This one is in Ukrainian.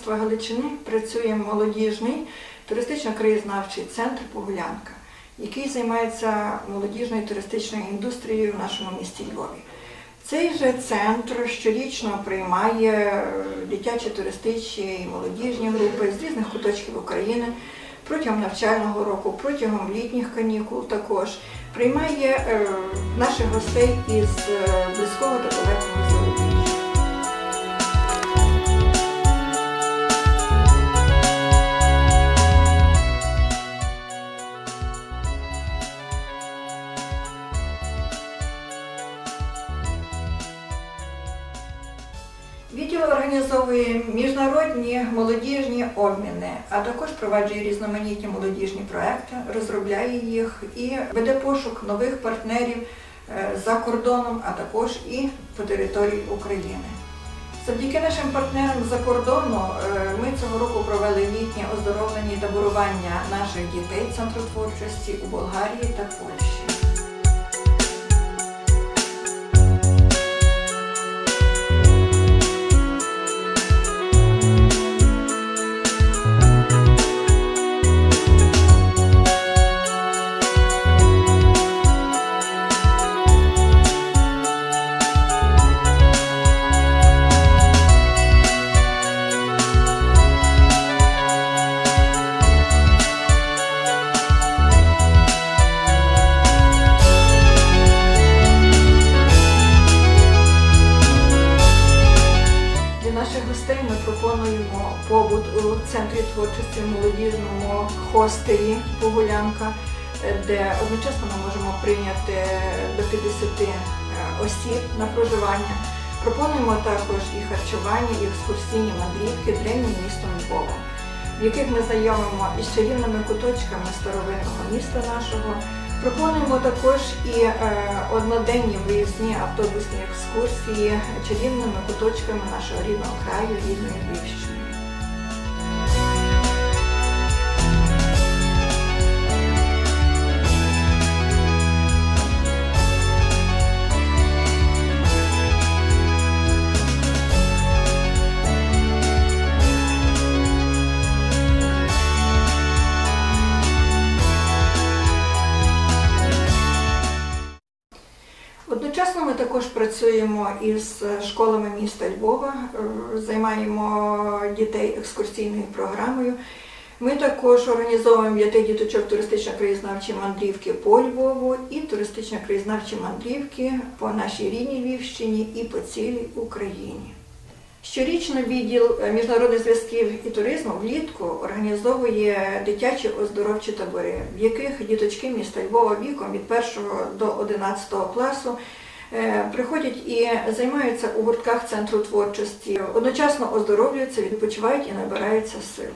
товариства Галичини працює молодіжний туристично-краєзнавчий центр Погулянка, який займається молодіжною туристичною індустрією в нашому місті Львові. Цей же центр щорічно приймає дитячі туристичні і молодіжні групи з різних куточків України протягом навчального року, протягом літніх канікул також приймає е, наших гостей із е, близького та далекого Відділ організовує міжнародні молодіжні обміни, а також впроваджує різноманітні молодіжні проекти, розробляє їх і веде пошук нових партнерів е, за кордоном, а також і по території України. Завдяки нашим партнерам за кордону е, ми цього року провели літнє оздоровлення і таборування наших дітей Центру творчості у Болгарії та Польщі. У центрі творчості в молодіжному хостелі Погулянка, е, де одночасно ми можемо прийняти до 50 е, осіб на проживання. Пропонуємо також і харчування, і екскурсійні мандрівки древнім містом Львовом, в яких ми знайомимо із чарівними куточками старовинного міста нашого. Пропонуємо також і е, одноденні виїзні автобусні екскурсії чарівними куточками нашого рідного краю, рідної Львівщини. Також працюємо із школами міста Львова, е, займаємо дітей екскурсійною програмою. Ми також організовуємо для тих діточок туристично-краєзнавчі мандрівки по Львову і туристично-краєзнавчі мандрівки по нашій рідній Львівщині і по цілій Україні. Щорічно відділ е, міжнародних зв'язків і туризму влітку організовує дитячі оздоровчі табори, в яких діточки міста Львова віком від 1 до 11 класу Е, приходять і займаються у гуртках центру творчості, одночасно оздоровлюються, відпочивають і набираються сил.